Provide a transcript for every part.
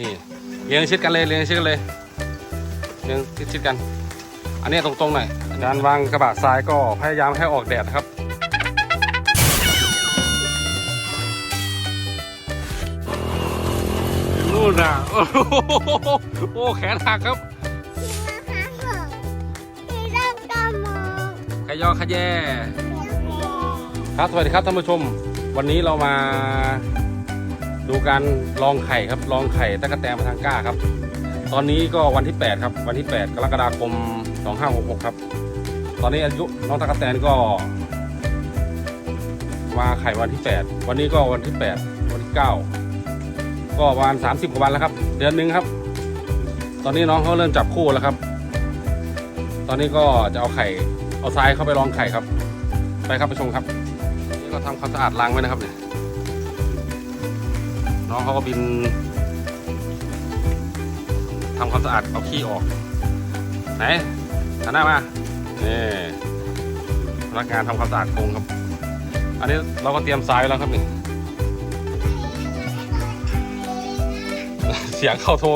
นี่เรียงชิดกันเลยเรียงชิดกันเลยเรียงชิดๆกัน อันนี้ตรงๆหน่อยการวางกระบะทรายก็พยายามให้ออกแดดครับนู่นน่ะโอ้โหโอ้แขนหักครับขยอขยแยครับสวัสดีครับท่านผู้ชม วันนี้เรามา ดูการลองไข่ครับลองไข่ตะกะแตนมาทางก้าครับ ตอนนี้ก็วันที่ 8 ครับ วันที่ 8 กรกฎาคม 2566 ครับ ตอนนี้อายุน้องตะกะแตนก็ มาไข่วันที่ 8 วันนี้ก็วันที่ 8 วันที่ 9 ก็ประมาณ30 กว่าวันแล้วครับ เดือนหนึงครับ ตอนนี้น้องเขาเริ่มจับคู่แล้วครับ ตอนนี้ก็จะเอาไข่เอาทรายเข้าไปรองไข่ครับ ไปครับไปชมครับ นี่ก็ทำความสะอาดรังไว้นะครับเนี่ย น้องเขาก็บินทำความสะอาดเอาขี้ออก ไหนหันหน้ามานี่พนักงานทำความสะอาดกรงครับ อันนี้เราก็เตรียมทรายไว้แล้วครับนี่ เสียงเข้าโทร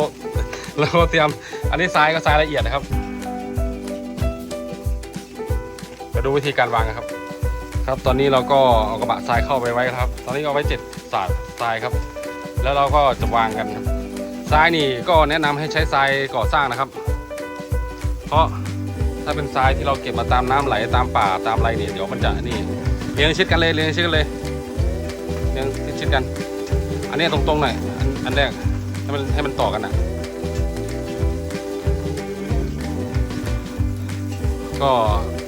เราก็เตรียม อันนี้ทรายก็ทรายละเอียดนะครับมาดูวิธีการวางกันครับ ครับ ตอนนี้เราก็เอากระบะทรายเข้าไปไว้ครับ ตอนนี้เอาไว้เจ็ดสาดทรายครับ แล้วเราก็จะวางกันทรายนี่ก็แนะนำให้ใช้ทรายก่อสร้างนะครับ เพราะถ้าเป็นทรายที่เราเก็บมาตามน้ำไหลตามป่าตามอะไรเนี่ยเดี๋ยวมันจะนี่เรียงชิดกันเลยเรียงชิดกันเลยเรียงชิดกัน อันนี้ตรงๆหน่อยอันอันแรกให้มันให้มันต่อกันนะก็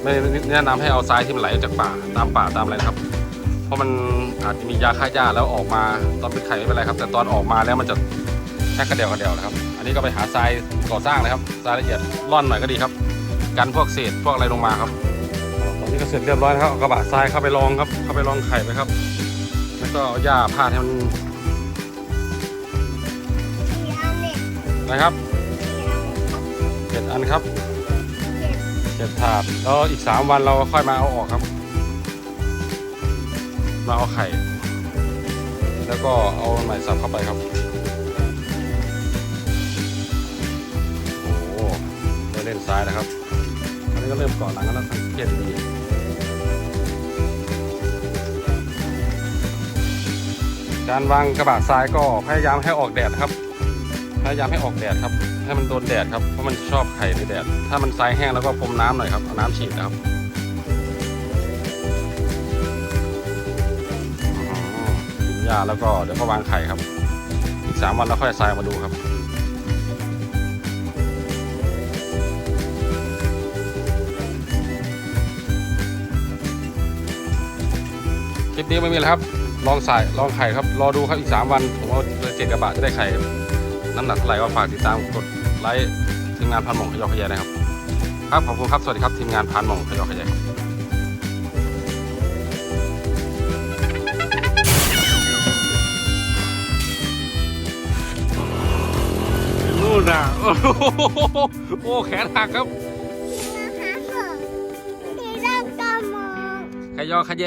ไม่แนะนำให้เอาทรายที่มันไหลจากป่าตามป่าตามอะไรนะครับ ราะมันอาจจะมียาฆ่าหญ้าแล้วออกมาตอนเป็นไข่ไม่เป็นไรครับ แต่ตอนออกมาแล้วมันจะแค่กระเดียวกระเดียวนะครับ อันนี้ก็ไปหาทรายก่อสร้างนะครับทรายละเอียดร่อนหน่อยก็ดีครับ กันพวกเศษพวกอะไรลงมาครับตอนนี้ก็เสร็จเรียบร้อยนะครับเอากระบะทรายเข้าไปรองครับ เข้าไปรองไข่ไปครับ แล้วก็เอาหญ้าพาดให้มันนะครับเจ็ดอันครับเจ็ดถาดแล้วอีกสามวันเราค่อยมาเอาออกครับ มาเอาไข่ แล้วก็เอาไหมสับเข้าไปครับ โอ้โหได้เล่นซ้ายนะครับอันนี้ก็เริ่มก่อนหลังแล้วสังเกตดีการวางกระบะทรายก็พยายามให้ออกแดดครับ พยายามให้ออกแดดครับ ให้มันโดนแดดครับ เพราะมันชอบไข่ในแดด ถ้ามันทรายแห้งแล้วก็พรมน้ำหน่อยครับ เอาน้ำฉีดนะครับาแล้วก็เดี๋ยวก็วางไข่ครับ อีกสามวันเราค่อยทรายมาดูครับคลิปนี้ไม่มีแล้วครับ ลองใส่ลองไข่ครับ รอดูครับอีกสามวัน ผมว่าเจ็ดกระบะจะได้ไข่ น้ำหนักเท่าไหร่ก็ฝากติดตามกดไลค์ทีมงานพันหม่องขยอขยายนะครับ ครับ ขอบคุณครับ สวัสดีครับ ทีมงานพันหม่องขยอขยายครับ นน่ะ โอ้โหโอ้แขนหักครับขยอขยแย